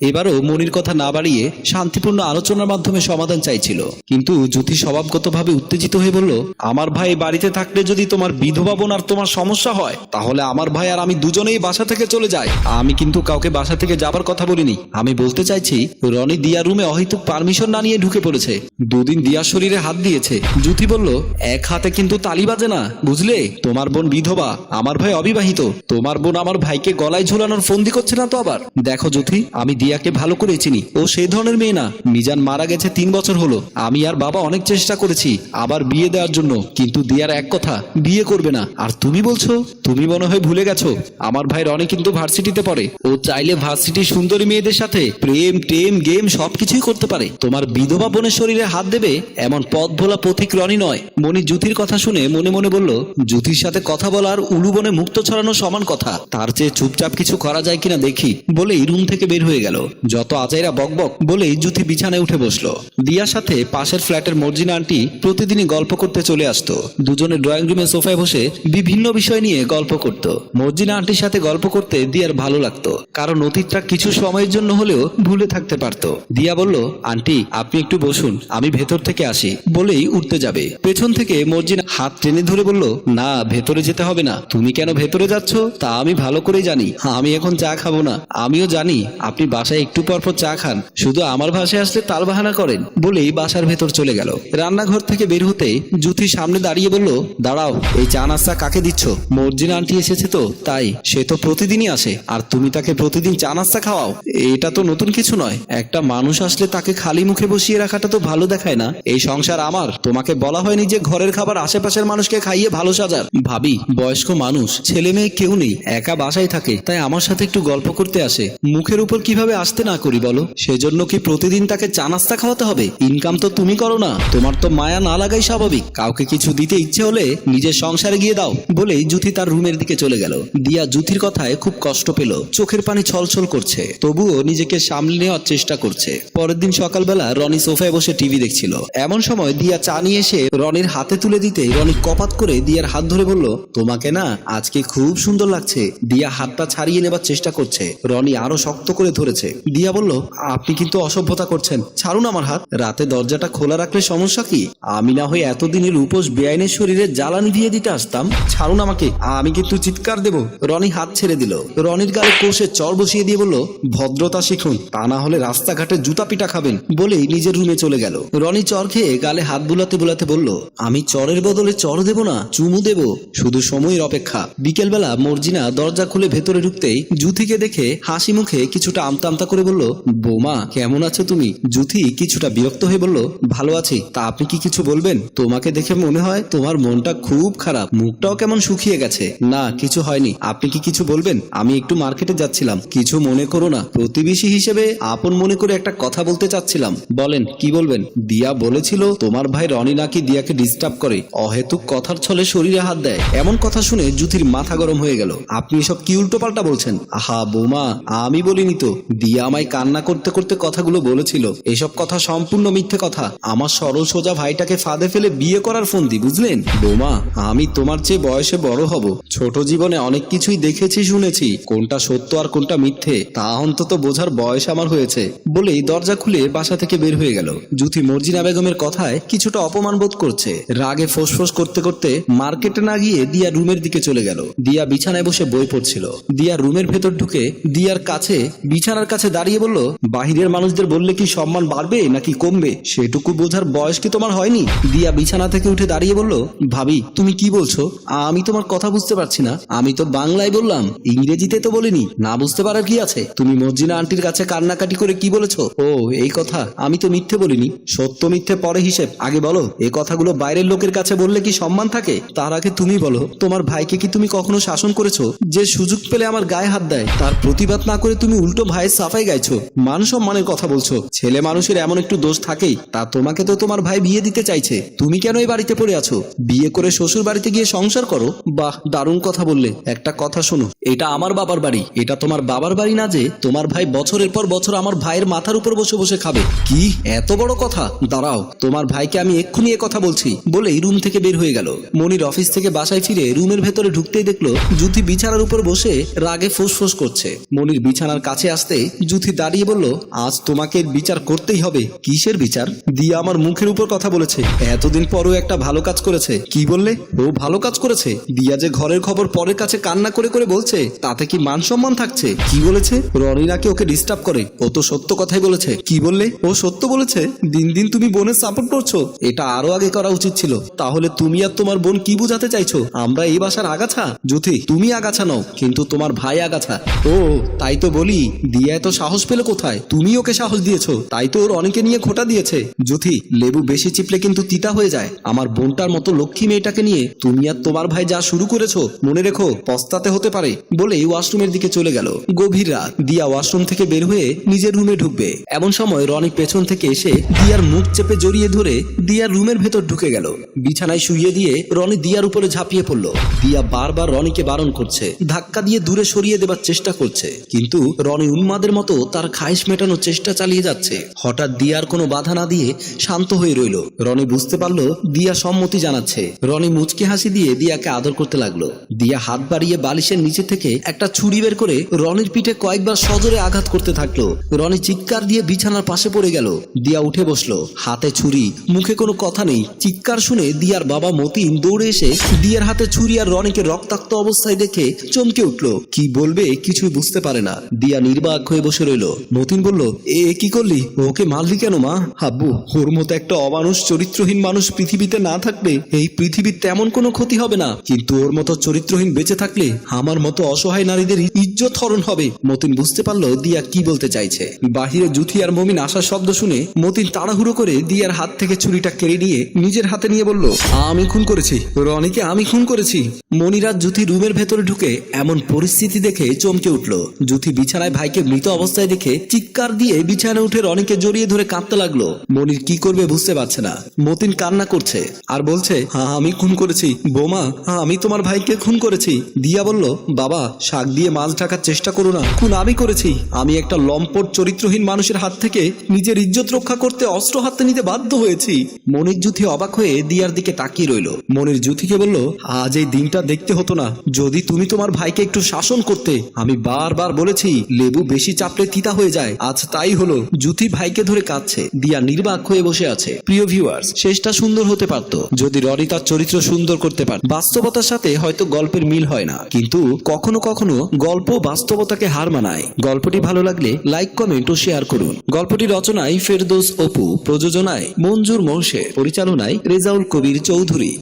এবারও মনির কথা না বাড়িয়ে শান্তিপূর্ণ আলোচনার মাধ্যমে সমাধান চাইছিল। কিন্তু জ্যোতি স্বভাবগতভাবে উত্তেজিত হয়ে বলল, আমার ভাই বাড়িতে থাকলে যদি তোমার বিধবা বোন আর তোমার সমস্যা হয়, তাহলে আমার ভাই আর আমি দুজনেই বাসা থেকে চলে যাই। আমি কিন্তু কাউকে বাসা থেকে যাবার কথা বলিনি। আমি বলতে চাইছি, রনি দিয়া রুমে অহেতুক পারমিশন না নিয়ে ঢুকে পড়েছে। দুদিন দিয়ার শরীরে হাত দিয়েছে। জ্যোতি বলল, এক হাতে কিন্তু তালি বাজে না, বুঝলে? তোমার বোন বিধবা, আমার ভাই অবিবাহিত। তোমার বোন আমার ভাইকে গলায় ঝুলানোর ফন্দি করছে না তো আবার? দেখো জ্যোতি, আমি দিয়াকে ভালো করে চিনি। ও সেই ধরনের মেয়ে না। মিজান মারা গেছে তিন বছর হলো। আমি আর বাবা অনেক চেষ্টা করেছি, আবার বিয়ে দেওয়ার জন্য। কিন্তু দিয়ার এক কথা, বিয়ে করবে না। আর তুমি বলছো, তুমি মনে হয় ভুলে গেছো। আমার ভাই রনি কিন্তু ভার্সিটিতে পড়ে। ও চাইলে ভার্সিটি সুন্দরী মেয়েদের সাথে প্রেম, টেম, গেম সবকিছুই করতে পারে। তোমার বিধবা বোনের শরীরে হাত দেবে, এমন পথ ভোলা পথিক রনি নয়। মনি জ্যোতির কথা শুনে মনে মনে বলল, জ্যোতির সাথে কথা বলার উলু বনে মুক্ত ছড়ানো সমান কথা। তার চেয়ে চুপচাপ কিছু করা যায় কিনা দেখি। বলেই রুম থেকে বের হয়ে গেল। যত আজাইরা বকবক বলেই জ্যোতি বিছানায় উঠে বসল। দিয়ার সাথে পাশের ফ্ল্যাটের মর্জিনা আন্টি প্রতিদিনই গল্প করতে চলে আসতো। দুজনে ড্রয়িং রুমে সোফায় বসে বিভিন্ন বিষয় নিয়ে গল্প করত। মর্জিনা আন্টির সাথে গল্প করতে দিয়ার ভালো লাগতো। কারণ অতীতটা কিছু সময়ের জন্য হলেও ভুলে থাকতে পারতো। দিয়া বলল, আন্টি, আপনি একটু বসুন, আমি ভেতর থেকে আসি। বলেই উঠতে যাবে। পেছন থেকে মর্জিনা হাত টেনে ধরে বলল, না, ভেতরে যেতে হবে না। তুমি কেন ভেতরে যাচ্ছ? তা আমি ভালো করেই জানি। আমি এখন চা খাব না। আমিও জানি আপনি বাসায় একটু পর পর চা খান। শুধু আমার বাসায় আসলে তাল বাহানা করেন বলেই বাসার ভেতর চলে গেল। রান্নাঘর থেকে বের হতে জুথি সামনে দাঁড়িয়ে বলল, দাঁড়াও, এই চা নাস্তা কাকে দিচ্ছ? মর্জিনা আন্টি এসেছে তো, তাই। সে তো প্রতিদিনই আসে। আর তুমি তাকে প্রতিদিন চা নাস্তা খাওয়াও? এটা তো নতুন কিছু নয়। একটা মানুষ আসলে তাকে খালি মুখে বসিয়ে রাখাটা তো ভালো দেখায় না। এই সংসার আমার। তোমাকে বলা হয়নি যে ঘরের খাবার আশেপাশের মানুষকে খাইয়ে ভালো সাজার। ভাবি, বয়স্ক মানুষ, ছেলে মেয়ে কেউ নেই, একা বাসায় থাকে, তাই আমার সাথে একটু গল্প করতে আসে। মুখের উপর কীভাবে আসতে না করি বলো। সেজন্য কি প্রতিদিন তাকে চা নাস্তা খাওয়াতে হবে? ইনকাম তো তুমি করো না। তোমার তো মায়া না লাগাই স্বাভাবিক। কাউকে কিছু দিতে ইচ্ছে হলে নিজের সংসারে গিয়ে দাও। বলেই জুথি তার রুমের দিকে চলে গেল। দিয়া জুথির কথায় খুব কষ্ট পেল। চোখের পানি ছলছল করছে। তবুও নিজেকে সামলে নেওয়ার চেষ্টা করছে। পরের দিন সকালবেলা রনি সোফায় বসে টিভি দেখছিল। এমন সময় দিয়া চা নিয়ে এসে রনির হাতে তুলে দিতে রনি কপাত করে দিয়ার হাত ধরে বলল, তোমাকে না আজকে খুব সুন্দর লাগছে। দিয়া হাতটা ছাড়িয়ে নেবার চেষ্টা করছে। রনি আরও শক্ত করে ধরেছে। দিয়া বলল, আপনি কিন্তু অসভ্যতা করছেন। ছাড়ুন আমার হাত। রাতে দরজাটা খোলা রাখলে সমস্যা কি? আমি না হয়ে এতদিনের উপোস বেআইনের শরীরে জ্বালানি দিয়ে দিতে আসতাম। ছাড়ুন আমাকে। আমি কিন্তু চিৎকার দেব। রনি হাত ছেড়ে দিল। রনির গালে কোষে চর বসিয়ে দিয়ে বলল, ভদ্রতা শিখুন। তা না হলে রাস্তাঘাটে জুতা পিটা খাবেন। বলেই নিজের রুমে চলে গেল। রনি চর খেয়ে গালে হাত বুলাতে বুলাতে বলল, আমি চরের বদলে চর দেব না, চুমু দেব। শুধু সময়ের অপেক্ষা। বিকেলবেলা মর্জিনা দরজা খুলে ভেতরে ঢুকতেই জুথিকে দেখে হাসি মুখে কিছুটা আমতা আমতা করে বলল, বৌমা, কেমন আছো তুমি? জুথি কিছুটা বিরক্ত হয়ে বলল, ভালো আছি। তা আপনি কি কিছু বলবেন? তোমাকে দেখে মনে হয় তোমার মনটা খুব খারাপ। মুখটাও কেমন শুকিয়ে গেছে। না, কিছু হয়নি। আপনি কি কিছু বলবেন? আমি একটু মার্কেটে যাচ্ছিলাম। কিছু মনে করো না। প্রতিবেশী হিসেবে আপন মনে করে একটা কথা বলতে চাচ্ছিলাম। বলেন, কি বলবেন? দিয়া বলেছিল, তোমার ভাই রনি নাকি দিয়াকে ডিস্টার্ব করে। অহেতুক কথার ছলে শরীরে হাত দেয়। এমন কথা শুনে জুথির মাথা গরম হয়ে গেল। আপনি এসব কি উল্টো পাল্টা বলছেন? আহা, বৌমা, আমি বলিনি তো। দিয়া আমায় কান্না করতে করতে কথাগুলো বলেছিল। এসব কথা সম্পূর্ণ মিথ্যে কথা। আমার সরল সোজা ভাইটাকে ফাঁদে ফেলে বিয়ে করার ফন্দি, বুঝলেন? বৌমা, আমি তোমার চেয়ে বয়সে বড় হব। ছোট জীবনে অনেক কিছুই দেখেছি, শুনেছি। কোনটা সত্য আর কোনটা মিথ্যে, তা অন্তত বোঝার বয়স আমার হয়েছে। বলেই দরজা খুলে বাসা থেকে বের হয়ে গেল। জুথি মর্জিনা বেগমের কথায় কিছুটা অপমান বোধ করছে। রাগে ফোসফোস করতে করতে মার্কেটে না গিয়ে দিয়া রুমের দিকে চলে গেল। দিয়া বিছানায় বসে বই পড়ছিল। দিয়া রুমের ভেতর ঢুকে দিয়ার কাছে বিছানার কাছে দাঁড়িয়ে বলল, বাহিরের মানুষদের বললে কি সম্মান বাড়বে নাকি কমবে? সেটুকু বোঝার বয়স কি তোমার হয়নি? দিয়া বিছানা থেকে উঠে দাঁড়িয়ে বলল, ভাবি, তুমি কি বলছো? আমি তোমার কথা বুঝতে পারছি না। আমি তো বাংলায় বললাম, ইংরেজিতে তো বলিনি। না বুঝতে পারার কি আছে? তুমি মর্জিনা আন্টির কাছে কান্নাকাটি করে কি বলেছ? ও, এই কথা? আমি তো মিথ্যে বলিনি। সত্য মিথ্যে পরে হিসেব। আগে বলো এই কথাগুলো বাইরের লোকের কাছে বললে কি সম্মান থাকে? তার আগে তুমি বলো, তোমার ভাইকে কি তুমি কখনো শাসন করেছ? যে সুযোগ পেলে আমার গায়ে হাত দেয়, তার প্রতিবাদ না করে তুমি উল্টো ভাইয়ের সাফাই গাইছো, মান সম্মানের কথা বলছো। ছেলে মানুষের এমন একটু দোষ থাকেই, তা তোমাকে তো তোমার ভাই বিয়ে দিতে চাইছে। তুমি কেন এই বাড়িতে পড়ে আছো? বিয়ে করে শ্বশুর বাড়িতে গিয়ে সংসার করো? বাহ, দারুণ কথা বললে। একটা কথা শোনো, এটা আমার বাবার বাড়ি। এটা তোমার বাবার বাড়ি না যে, তোমার ভাই বছরের পর বছর আমার ভাইয়ের মাথার উপর বসে বসে খাবে। কি, এত বড় কথা? দাঁড়াও, তোমার ভাইকে আমি এক্ষুনি এ কথা বলছি। বলেই রুম থেকে বের হয়ে গেল। মনির অফিস থেকে বাসায় ফিরে রুমের ভেতরে ঢুকতেই দেখল জুতি বিছানার উপর বসে রাগে ফোঁস করছে। মনির বিছানার কাছে আসতেই জুথি দাঁড়িয়ে বলল, আজ তোমাকে বিচার করতেই হবে। কিসের বিচার? দিয়া আমার মুখের উপর কথা বলেছে, এতদিন পরও একটা ভালো কাজ করেছে। কি বললে? ও ভালো কাজ করেছে। দিয়া যে ঘরের খবর পরের কাছে কান্না করে করে বলছে, তাতে কি মান সম্মান থাকছে? কি বলেছে? রনি নাকি ওকে ডিস্টার্ব করে। ও তো সত্য কথাই বলেছে। কি বললে? ও সত্য বলেছে। দিন দিন তুমি বোনের সাপোর্ট করছ। এটা আরও আগে করা উচিত ছিল। তাহলে তুমি আর তোমার বোন কি বুঝাতে চাইছো? আমরা এই বাসার আগাছা? জুথি তুমি আগাছা নও, কিন্তু তোমার ভাই আগাছা। ও, তাই তো বলি। দিয়া এত সাহস পেলে কোথায়? তুমি ওকে সাহস দিয়েছ, তাই তো ওর অনেকে নিয়ে খোটা দিয়েছে। জুথি লেবু বেশি চিপলে কিন্তু তিতা হয়ে যায়। আমার বোনটার মতো লক্ষ্মী মেয়েটাকে নিয়ে তুমি আর তোমার ভাই যা শুরু করেছ, মনে রেখো, পস্তাতে হতে পারে বলেই ওয়াশরুমের দিকে চলে গেল। গভীর রাত, দিয়া ওয়াশরুম থেকে বের হয়ে নিজের রুমে ঢুকবে। এমন সময় রনি পেছন থেকে এসে দিয়ার মুখ চেপে জড়িয়ে ধরে দিয়ার রুমের ভেতর ঢুকে গেল। বিছানায় শুইয়ে দিয়ে রনি দিয়ার উপরে ঝাঁপিয়ে পড়ল। দিয়া বারবার রনিকে বারণ করছে, ধাক্কা দিয়ে দূরে সরিয়ে দেবার চেষ্টা করছে। কিন্তু রনি উন্মাদের মতো তার খাইশ মেটানোর চেষ্টা চালিয়ে যাচ্ছে। হঠাৎ দিয়ার কোনো বাধা না দিয়ে শান্ত হয়ে রইল। রনি বুঝতে পারল দিয়া সম্মতি জানাচ্ছে। রনি মুচকি হাসি দিয়ে দিয়াকে আদর করতে লাগল। দিয়া হাত বাড়িয়ে বালিশের নিচে থেকে একটা ছুরি বের করে রনির পিঠে কয়েকবার সজোরে আঘাত করতে থাকল। রনি চিৎকার দিয়ে বিছানার পাশে পড়ে গেল। দিয়া উঠে বসল। হাতে ছুরি, মুখে কোনো কথা নেই। চিৎকার শুনে দিয়ার বাবা মতিন দৌড়ে এসে দিয়ার হাতে ছুরি আর রনিকে রক্তাক্ত অবস্থায় দেখে চমকে উঠল। কি বলবে কিছুই বুঝতে পারে না। দিয়া নির্বাক হয়ে বসে রইল। মতিন বলল, এ কি করলি? ওকে মারলি কেন মা? হাব্বু, ওর মতো একটা অমানুষ, চরিত্রহীন মানুষ পৃথিবীতে না থাকলে এই পৃথিবীর তেমন কোনো ক্ষতি হবে না। কিন্তু ওর মতো চরিত্রহীন বেঁচে থাকলে আমার মতো অসহায় নারীদের ইজ্জত হরণ হবে। মতিন বুঝতে পারল, দিয়া কি বলতে চাইছে? বাহিরে জুথি আর মমিন আসার শব্দ শুনে মতিন তাড়াহুড়ো করে দিয়ার হাত থেকে ছুরিটা কেড়ে নিয়ে নিজের হাতে নিয়ে বলল, আমি খুন করেছি। রনিকে আমি খুন করেছি। মনিরাজ জুথি রুমের ভেতরে ঢুকে এমন পরিস্থিতি দেখে চমকে উঠল। জুথি বিছানায় ভাইকে মৃত অবস্থায় দেখে চিৎকার দিয়ে বিছানায় উঠে রনিকে জড়িয়ে ধরে কাঁদতে লাগল। মনির কি করবে বুঝতে পারছে না। মতিন কান্না করছে আর বলছে হ্যাঁ আমি খুন করেছি। বোমা হ্যাঁ আমি তোমার ভাইকে খুন করেছি। দিয়া বলল, বাবা, শাক দিয়ে মাছ ঢাকার চেষ্টা করো না। খুন আমি করেছি। আমি একটা লম্পট চরিত্রহীন মানুষের হাত থেকে নিজের ইজ্জত রক্ষা করতে অস্ত্র হাতে নিতে বাধ্য হয়েছি। মনির জুথি অবাক হয়ে দিয়ার দিকে তাকিয়ে রইল। মনির জুথিকে বলল, আজ এই দিনটা দেখতে হতো না। যদি তুমি তোমার ভাইকে একটু শাসন করতে, আমি বারবার বলেছি, লেবু বেশি চাপলে তিতা হয়ে যায়। আজ তাই হলো। জুথি ভাইকে ধরে কাঁদছে। দিয়া নির্বাক হয়ে বসে আছে। প্রিয় ভিউয়ার্স শেষটা সুন্দর হতে পারত। যদি রনি তার চরিত্র সুন্দর করতে পারত বাস্তবতার সাথে হয়তো গল্পের মিল হয় না। কিন্তু কখনো কখনো গল্প বাস্তবতাকে হার মানায়। গল্পটি ভালো লাগলে লাইক কমেন্ট ও শেয়ার করুন। গল্পটি রচনায় ফেরদৌস অপু, প্রযোজনায় মঞ্জুর মোর্শে পরিচালনায় রেজাউল কবির চৌধুরী।